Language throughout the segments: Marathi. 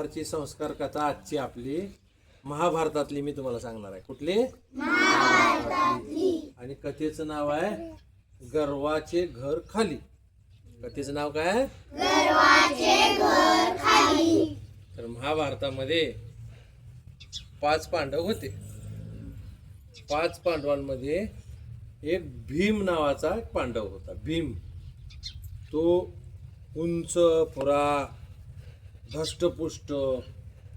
दुपारची संस्कार कथा आजची आपली. महाभारतातली मी तुम्हाला सांगणार आहे. कुठली? आणि कथेचं नाव आहे गर्वाचे घर खाली. कथेचं नाव काय आहे? तर महाभारतामध्ये पाच पांडव होते. पाच पांडवांमध्ये एक भीम नावाचा एक पांडव होता. भीम. तो उंच पुरा धष्टपुष्ट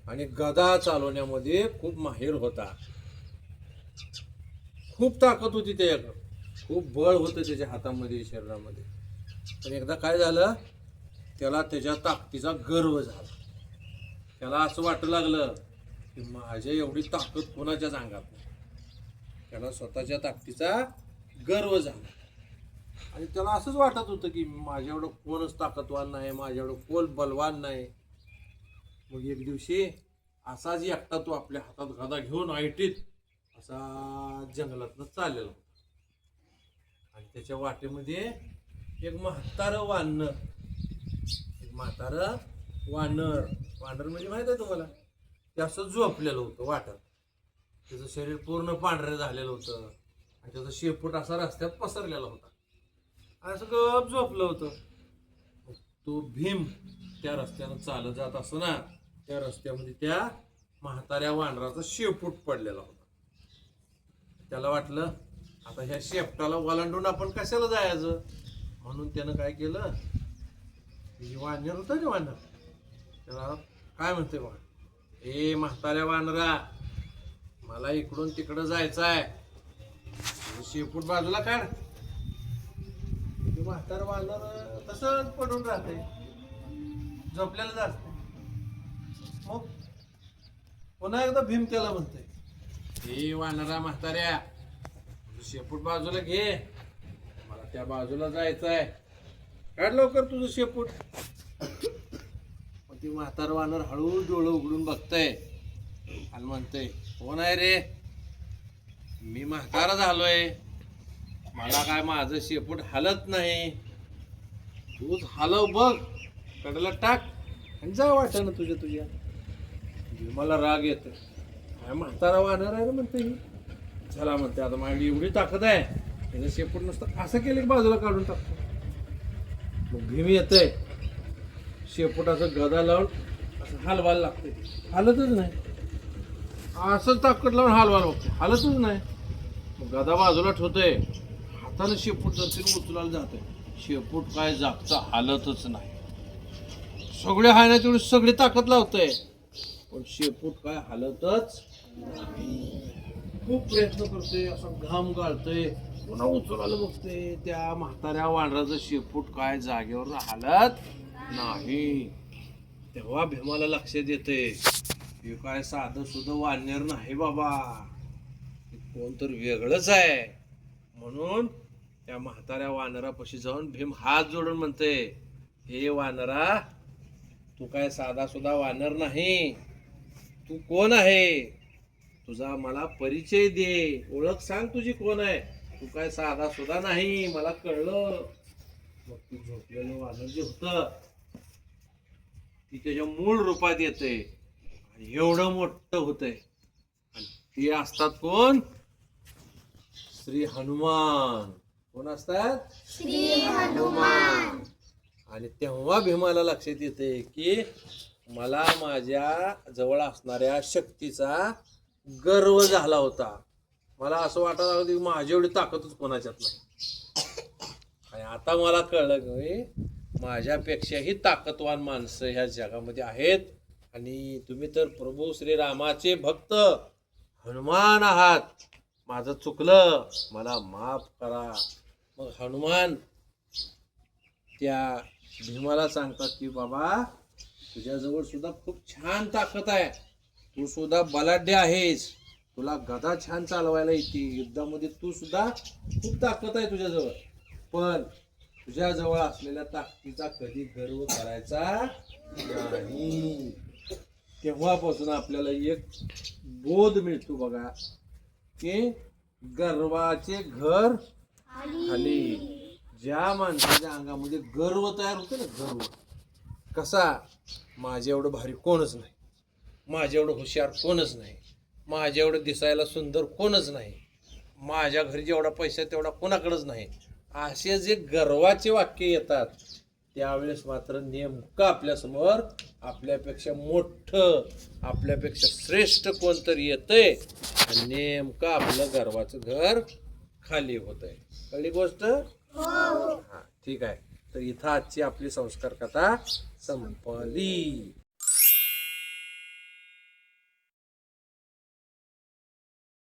आणि गदा चालवण्यामध्ये खूप माहीर होता. खूप ताकद होती त्याच्याकडं खूप बळ होतं त्याच्या हातामध्ये शरीरामध्ये. पण एकदा काय झालं? त्याला त्याच्या ताकदीचा गर्व झाला. त्याला असं वाटू लागलं की माझ्या एवढी ताकद कोणाच्याच अंगात नाही? त्याला स्वतःच्या ताकदीचा गर्व झाला. आणि त्याला असंच वाटत होतं की माझ्या एवढं कोणच ताकदवान नाही माझ्या एवढं कोण बलवान नाही. मग एक दिवशी असाच एकटा तो आपल्या हातात गदा घेऊन आयटीत असा जंगलातनं चाललेला होता. आणि त्याच्या वाटेमध्ये एक म्हातारं वानर एक म्हातारं वानर. वानर म्हणजे माहीत आहे तुम्हाला? ते असं झोपलेलं होतं वाटत. त्याचं शरीर पूर्ण पांढरं झालेलं होतं. आणि त्याचा शेपूट असा रस्त्यात पसरलेला होता. आणि असं गप झोपलं होतं. तो भीम त्या रस्त्यानं चालत जात असताना त्या रस्त्यामध्ये त्या म्हाताऱ्या वानराचा शेपूट पडलेला होता. त्याला वाटलं आता ह्या शेपटाला ओलांडून आपण कशाला जायचं? म्हणून त्यानं काय केलं? ही वानर होतं ना वानर त्याला काय म्हणते बघा? ए म्हाताऱ्या वानरा मला इकडून तिकडं जायचं आहे शेपूट बाजूला काढ. म्हातार वानर तसंच पडून राहते झोपलेलं जात मग पुन्हा एकदा भीम त्याला म्हणते हे वानरा म्हाताऱ्या तुझं शेपूट बाजूला घे. मला त्या बाजूला जायचं आहे काढ लवकर तुझं शेपूट. मग ती म्हातार वानर हळू डोळं उघडून बघतय आणि म्हणतय कोण हो आहे रे मी म्हातारा झालोय. मला काय माझं शेपूट हलत नाही. तूच हलव बघ. कडलं टाक आणि जा वाटणं तुझ्या तुझ्या. म्हणजे मला राग येतो काय म्हातारा वाहणार आहे ना म्हणते ही. चला म्हणते आता माझी एवढी ताकद आहे. त्याचं शेपूट नसतं असं केलं की बाजूला काढून टाकतो. मग भीम येतंय. शेपुटाचं गदा लावून असं हलवायला लागते हालतच नाही. असं ताकद लावून हलवायला बघते हालतच नाही. मग गदा बाजूला ठेवतोय. हातानं शेपूट जर उचलायला जाते शेपूट काय जागचा हालतच नाही. सगळे हायना तेवढी सगळी ताकद लावतंय. पण शेपूट काय हालतच नाही खूप प्रयत्न करते असं घाम गाळतोय. पुन्हा उचलायला बघते त्या म्हाताऱ्या वानराचं शेपूट काय जागेवर हालत नाही. तेव्हा भीमाला लक्षात येते हे काय साधं सुद्धा वानर नाही बाबा. कोण तर वेगळंच आहे. म्हणून त्या म्हाताऱ्या वानरापाशी जाऊन भीम हात जोडून म्हणते हे वानरा तू काय साधा सुद्धा वानर नाही. तू कोण आहे? तुझा मला परिचय दे. ओळख सांग तुझी कोण आहे? तू काय साधा सुद्धा नाही मला कळलं. मग ती झोपलेलं वानर जे होत ती त्याच्या मूळ रूपात येते. आणि एवढं मोठं होतंय. आणि ते असतात कोण? श्री हनुमान. कोण असतात? श्री हनुमान. आणि तेव्हा भीमाला लक्षात येते की मला माझ्या जवळ असणाऱ्या शक्तीचा गर्व झाला होता. मला असं वाटत लागलं की माझी एवढी ताकदच कोणाच्यात नाही. आणि आता मला कळलं की माझ्यापेक्षाही ताकदवान माणसं ह्या जगामध्ये आहेत. आणि तुम्ही तर प्रभू श्रीरामाचे भक्त. हनुमान आहात. माझं चुकलं. मला माफ करा. मग हनुमान त्या भीमाला सांगतात की बाबा तुझ्याजवळ सुद्धा खूप छान ताकद आहे. तू सुद्धा बलाढ्य आहेस. तुला गदा छान चालवायला येते युद्धामध्ये तू सुद्धा खूप ताकद आहे तुझ्याजवळ. पण तुझ्याजवळ असलेल्या ताकदीचा कधी गर्व करायचा नाही. तेव्हापासून आपल्याला एक बोध मिळतो बघा की गर्वाचे घर खाली. ज्या माणसाच्या अंगामध्ये गर्व तयार होतो ना गर्व. कसा? माझ्या एवढं भारी कोणच नाही. माझ्या एवढं हुशार कोणच नाही. माझ्या एवढं दिसायला सुंदर कोणच नाही. माझ्या घरी जेवढा पैसा तेवढा कोणाकडेच नाही. असे जे गर्वाचे वाक्य येतात त्यावेळेस मात्र नेमकं आपल्यासमोर आपल्यापेक्षा मोठं आपल्यापेक्षा श्रेष्ठ कोणतरी येतंय आणि नेमकं आपलं गर्वाचं घर खाली होत आहे कळली गोष्ट? हा ठीक आहे. तर इथं आजची आपली संस्कार कथा संपली.